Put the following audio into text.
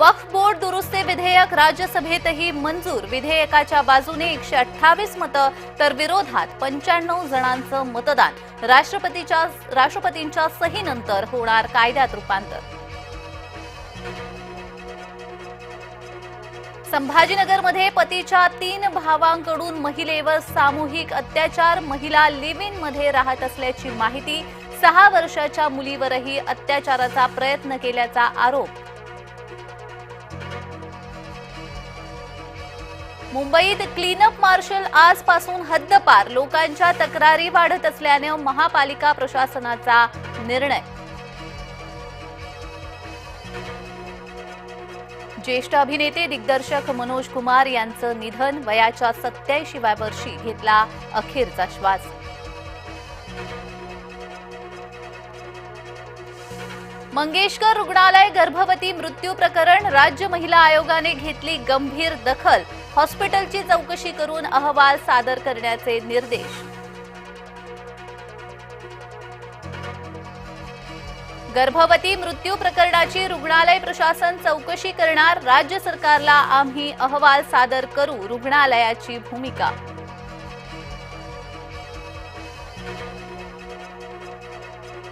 वक्फ board दुरुस्ती विधेयक राज्यसभेतही मंजूर. विधेयकाच्या बाजूने एकशे अठ्ठावीस मतं तर विरोधात पंच्याण्णव जणांचं मतदान. राष्ट्रपतीच्या राष्ट्रपतींच्या सहीनंतर होणार कायद्यात रूपांतर. संभाजीनगरमध्ये पतीच्या तीन भावांकडून महिलेवर सामूहिक अत्याचार. महिला लिव्ह इनमध्ये राहत असल्याची माहिती. सहा वर्षाच्या मुलीवरही अत्याचाराचा प्रयत्न केल्याचा आरोप. मुंबईत क्लीनअप मार्शल आजपासून हद्दपार. लोकांच्या तक्रारी वाढत असल्याने महापालिका प्रशासनाचा निर्णय. ज्येष्ठ अभिनेते दिग्दर्शक मनोज कुमार यांचं निधन वयाच्या सत्याऐंशीव्या वर्षी घेतला अखेरचा श्वास. मंगेशकर रुग्णालय गर्भवती मृत्यू प्रकरण राज्य महिला आयोगाने घेतली गंभीर दखल. हॉस्पिटलची चौकशी करून अहवाल सादर करण्याचे निर्देश. गर्भवती मृत्यू प्रकरणाची रुग्णालय प्रशासन चौकशी करणार राज्य सरकारला आम्ही अहवाल सादर करू रुग्णालयाची भूमिका.